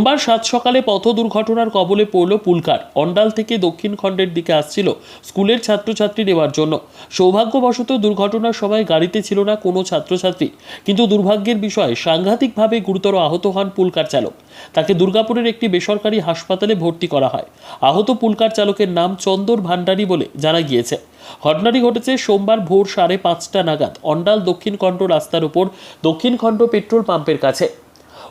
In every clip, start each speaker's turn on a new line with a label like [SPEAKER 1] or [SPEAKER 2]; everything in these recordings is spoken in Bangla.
[SPEAKER 1] সোমবার সাত সকালে পথ দুর্ঘটনার কবলে পড়ল পুলকার। অন্ডাল থেকে দক্ষিণ খণ্ডের দিকে আসছিল স্কুলের ছাত্রছাত্রী নেওয়ার জন্য। সৌভাগ্যবশত দুর্ঘটনার সময় গাড়িতে ছিল না কোনো ছাত্রছাত্রী। কিন্তু দুর্ভাগ্যের বিষয়ে, সাংঘাতিকভাবে গুরুতর আহত হন পুলকার চালক। তাকে দুর্গাপুরের একটি বেসরকারি হাসপাতালে ভর্তি করা হয়। আহত পুলকার চালকের নাম চন্দর ভান্ডারী বলে জানা গিয়েছে। ঘটনাটি ঘটেছে সোমবার ভোর সাড়ে পাঁচটা নাগাদ। অন্ডাল দক্ষিণ খণ্ড রাস্তার উপর দক্ষিণ খণ্ড পেট্রোল পাম্পের কাছে।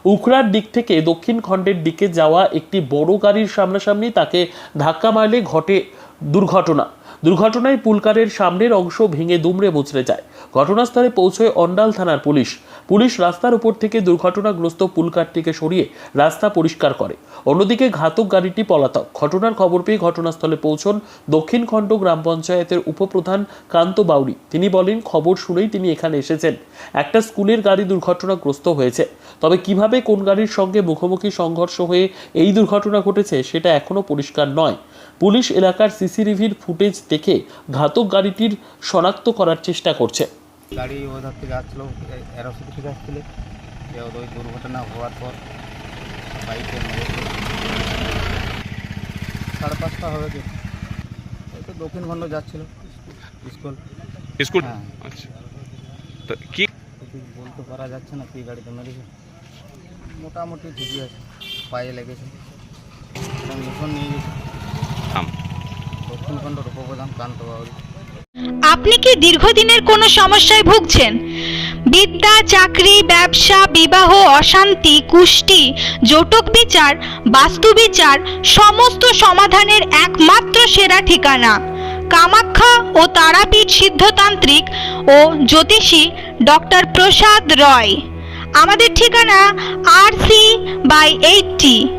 [SPEAKER 1] উখড়ার দিক থেকে দক্ষিণ খণ্ডের দিকে যাওয়া একটি বড় গাড়ির সামনাসামনি তাকে ধাক্কা মারলে ঘটে দুর্ঘটনা। দুর্ঘটনায় পুলকারের সামনের অংশ ভেঙে দুমড়ে মুচড়ে যায়। ঘটনাস্থলে পৌঁছয় অন্ডাল থানার পুলিশ। পুলিশ রাস্তার উপর থেকে দুর্ঘটনাগ্রস্ত পুলকারটিকে সরিয়ে রাস্তা পরিষ্কার করে। অন্যদিকে ঘাতক গাড়িটি পলাতক। ঘটনার খবর পেয়ে ঘটনাস্থলে পৌঁছন দক্ষিণ খণ্ড গ্রাম পঞ্চায়েতের উপপ্রধান কান্ত বাউরি। তিনি বলেন, খবর শুনেই তিনি এখানে এসেছেন। একটা স্কুলের গাড়ি দুর্ঘটনাগ্রস্ত হয়েছে। তবে কীভাবে কোন গাড়ির সঙ্গে মুখোমুখি সংঘর্ষ হয়ে এই দুর্ঘটনা ঘটেছে সেটা এখনও পরিষ্কার নয়। পুলিশ এলাকার সিসিটিভির ফুটেজ দেখে ঘাতক গাড়িটির শনাক্ত করার চেষ্টা করছে।
[SPEAKER 2] গাড়ি ওধার থেকে আসছিল এরোসিটি থেকে আসছিল। ওই দুর্ঘটনা হওয়ার পর বাইকে সাড়ে পাঁচটা হবে কি? ওই তো দক্ষিণ খণ্ড যাচ্ছিল স্কুল।
[SPEAKER 3] স্কুল?
[SPEAKER 2] হ্যাঁ।
[SPEAKER 3] আচ্ছা। তো কি?
[SPEAKER 2] বলতে পারা যাচ্ছে না কি গাড়িতে মেরেছে। মোটামুটি ঠিকই আছে পায়ে লেগেছে। মিশন নিয়ে গেছে। বাউরি
[SPEAKER 4] আপনি কি দীর্ঘদিনের কোনো সমস্যায় ভুগছেন? বিদ্যা, চাকরি, ব্যবসা, বিবাহ, অশান্তি, কুষ্টি, জটক বিচার, বাস্তু বিচার, সমস্ত সমাধানের একমাত্র সেরা ঠিকানা। কামাখ্যা ও তারাপীঠ সিদ্ধতান্ত্রিক ও জ্যোতিষী ডক্টর প্রসাদ রয়। আমাদের ঠিকানা আর সি বাই এইটটি।